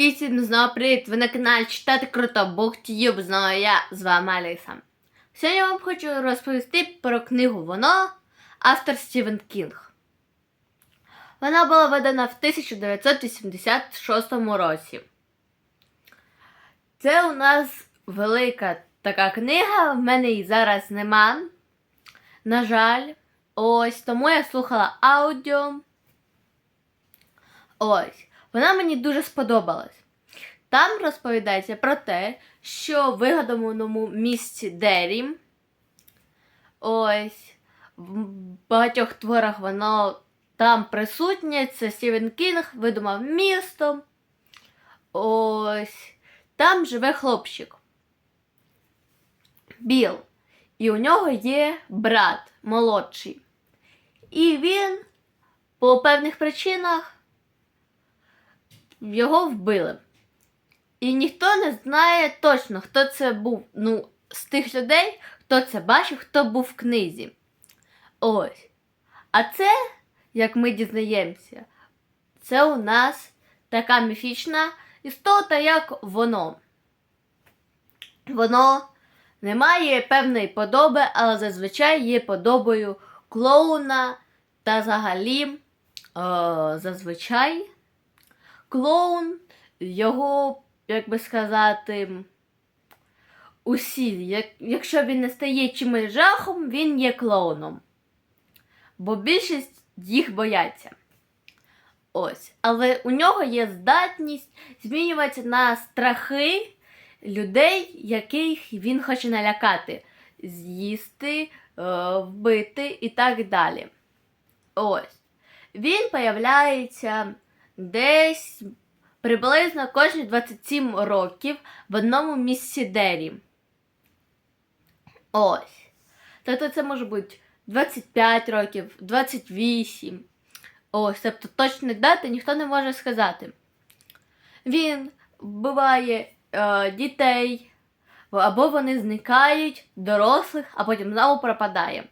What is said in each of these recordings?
І всім знову привіт! Ви на каналі Читати Круто Буктюб, знову я з вами Аліса. Сьогодні я вам хочу розповісти про книгу Воно автор Стівен Кінг. Вона була видана в 1986 році. Це у нас велика така книга, в мене її зараз нема. На жаль, ось тому я слухала аудіо. Ось. Вона мені дуже сподобалась. Там розповідається про те, що в вигаданому місці Дері. Ось в багатьох творах воно там присутнє. Це Стівен Кінг видумав місто. Ось там живе хлопчик. Біл. І у нього є брат молодший. І він по певних причинах його вбили. І ніхто не знає точно, хто це був. Ну, з тих людей, хто це бачив, хто був в книзі. Ось. А це, як ми дізнаємося, це у нас така міфічна істота, як воно. Воно не має певної подоби, але зазвичай є подобою клоуна та взагалі е, зазвичай клоун, його, як би сказати, усі, як, якщо він не стає чимось жахом, він є клоуном. Бо більшість їх бояться. Ось. Але у нього є здатність змінюватися на страхи людей, яких він хоче налякати, з'їсти, е, вбити і так далі. Ось. Він появляється десь приблизно кожні 27 років в одному місці Дері. Ось. Тобто це може бути 25 років, 28. Ось, тобто точної дати ніхто не може сказати. Він вбиває е, дітей, або вони зникають, дорослих, а потім знову пропадає.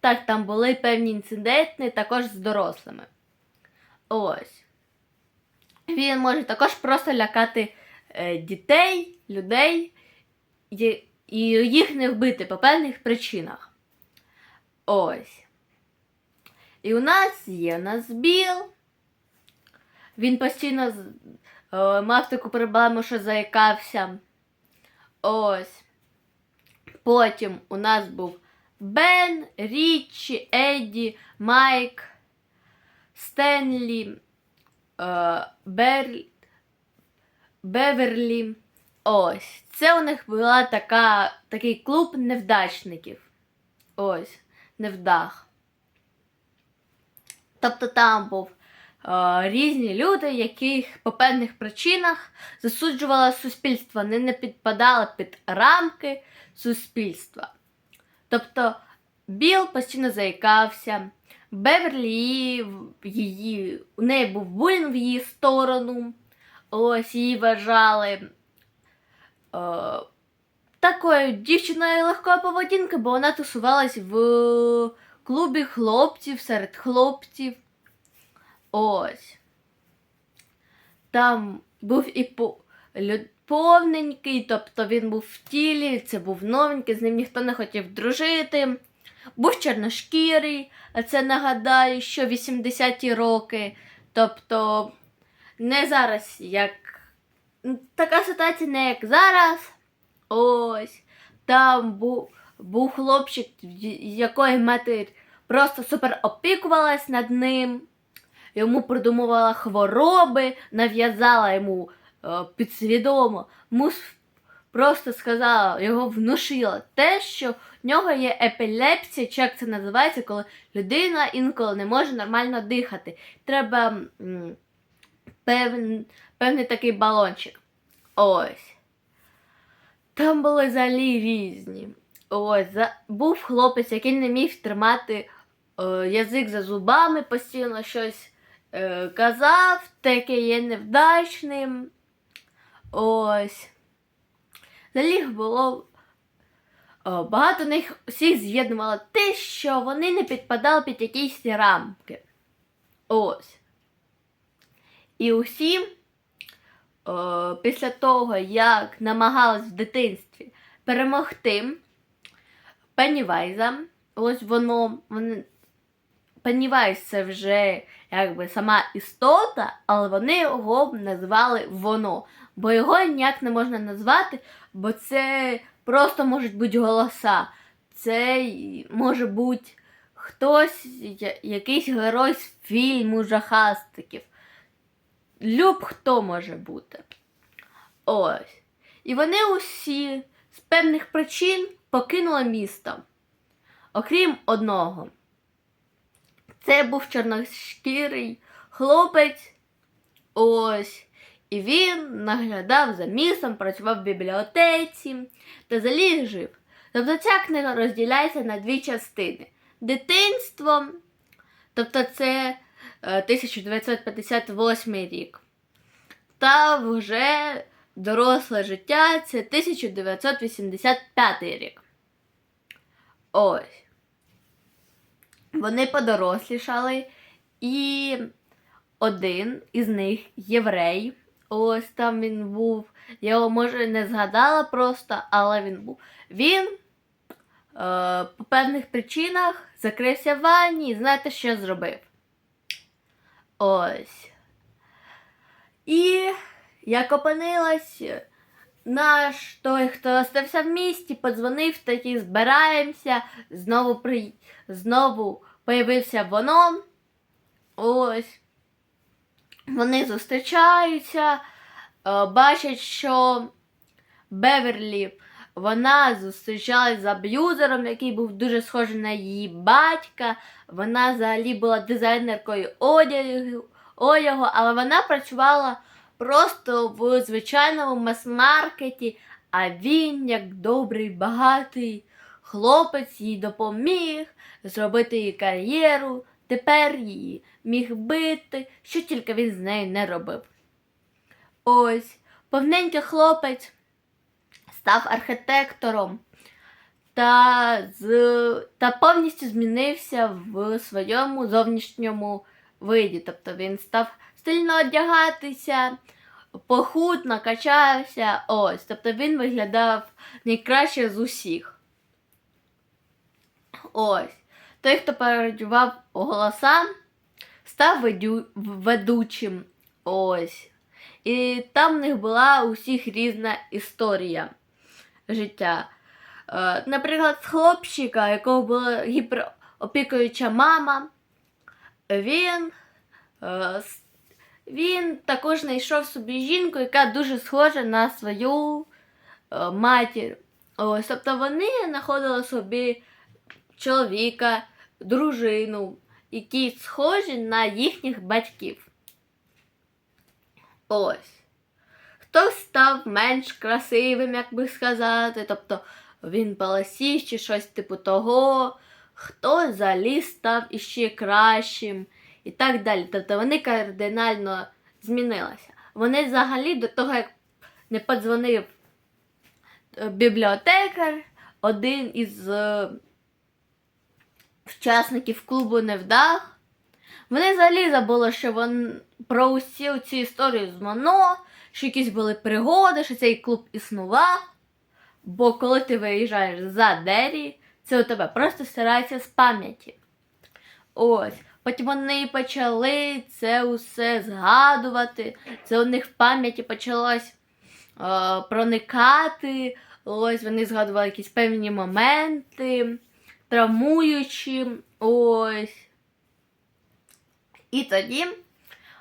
Так, там були певні інциденти також з дорослими. Ось. Він може також просто лякати е, дітей, людей і, їх не вбити по певних причинах. Ось. І у нас є у нас Біл. Він постійно е, мав таку проблему, що заякався. Ось. Потім у нас був Бен, Річі, Едді, Майк, Стенлі, Бер... Беверлі. Ось. Це у них була така, такий клуб невдачників. Ось, невдах. Тобто там був е, різні люди, яких по певних причинах засуджувало суспільство, вони не підпадали під рамки суспільства. Тобто Біл постійно заїкався, Беверлі її, у неї був булінг в її сторону. Ось її вважали е, такою дівчиною легкої поведінки, бо вона тусувалась в клубі хлопців серед хлопців. Ось. Там був і по... повненький, тобто він був в тілі, це був новенький, з ним ніхто не хотів дружити. Був чорношкірий, це нагадаю, що 80-ті роки. Тобто не зараз як. Така ситуація не як зараз. Ось. Там був, був хлопчик, якої матір просто супер опікувалась над ним. Йому придумувала хвороби, нав'язала йому е, підсвідомо. Мус просто сказала, його внушила те, що в нього є епілепсія, чи як це називається, коли людина інколи не може нормально дихати. Треба м, певн, певний такий балончик. Ось. Там були взагалі різні. Ось, за... був хлопець, який не міг тримати е, язик за зубами, постійно щось е, казав, таке є невдачним. Ось. Їх було. О, багато них всіх з'єднувало те, що вони не підпадали під якісь рамки. Ось. І усі після того, як намагалась в дитинстві перемогти Пеннівайза, ось воно, вони, Пеннівайз це вже якби сама істота, але вони його називали воно. Бо його ніяк не можна назвати, бо це просто можуть бути голоса. Це може бути хтось, якийсь герой з фільму жахастиків. Люб хто може бути. Ось. І вони усі з певних причин покинули місто. Окрім одного. Це був чорношкірий хлопець. Ось. І він наглядав за містом, працював в бібліотеці та заліз жив. Тобто ця книга розділяється на дві частини: дитинство, тобто це е, 1958 рік, та вже доросле життя це 1985 рік. Ось. Вони подорослішали, і один із них єврей. Ось там він був. Я його може не згадала просто, але він був. Він е, по певних причинах закрився в ванні і знаєте, що зробив? Ось. І як опинилось, наш той, хто остався в місті, подзвонив, такі збираємося, знову при... знову появився воно. Ось. Вони зустрічаються, е, бачать, що Беверлі вона зустрічалась з аб'юзером, який був дуже схожий на її батька. Вона взагалі була дизайнеркою одягу, одягу але вона працювала просто в звичайному мас-маркеті, а він, як добрий, багатий хлопець, їй допоміг зробити її кар'єру. Тепер її міг бити, що тільки він з нею не робив. Ось, повненький хлопець став архітектором та, з, та повністю змінився в своєму зовнішньому виді. Тобто він став стильно одягатися, похуд, накачався. Ось. Тобто він виглядав найкраще з усіх. Ось. Той, хто передавав голоса, став ведучим. Ось. І там в них була у всіх різна історія життя. Е, наприклад, з хлопчика, якого була гіперопікуюча мама, він, е, він також знайшов собі жінку, яка дуже схожа на свою е, матір. Ось, тобто вони знаходили собі чоловіка, дружину, які схожі на їхніх батьків. Ось. Хтось став менш красивим, як би сказати, тобто він полосів чи щось типу того, хтось взагалі став іще кращим і так далі. Тобто вони кардинально змінилися. Вони взагалі до того, як не подзвонив е, бібліотекар, один із е, учасників клубу Невдах. Вони взагалі забули, що вон про усі цю історію з Моно, що якісь були пригоди, що цей клуб існував. Бо коли ти виїжджаєш за Дері, це у тебе просто стирається з пам'яті. Ось. Потім вони почали це усе згадувати. Це у них в пам'яті почалось е, проникати. Ось вони згадували якісь певні моменти, травмуючі. Ось. І тоді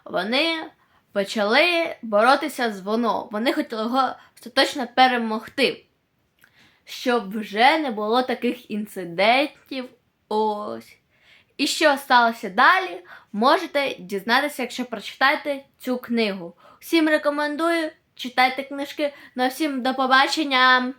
вони почали боротися з воно. Вони хотіли його остаточно перемогти, щоб вже не було таких інцидентів. Ось. І що сталося далі, можете дізнатися, якщо прочитаєте цю книгу. Всім рекомендую, читайте книжки. На всім до побачення!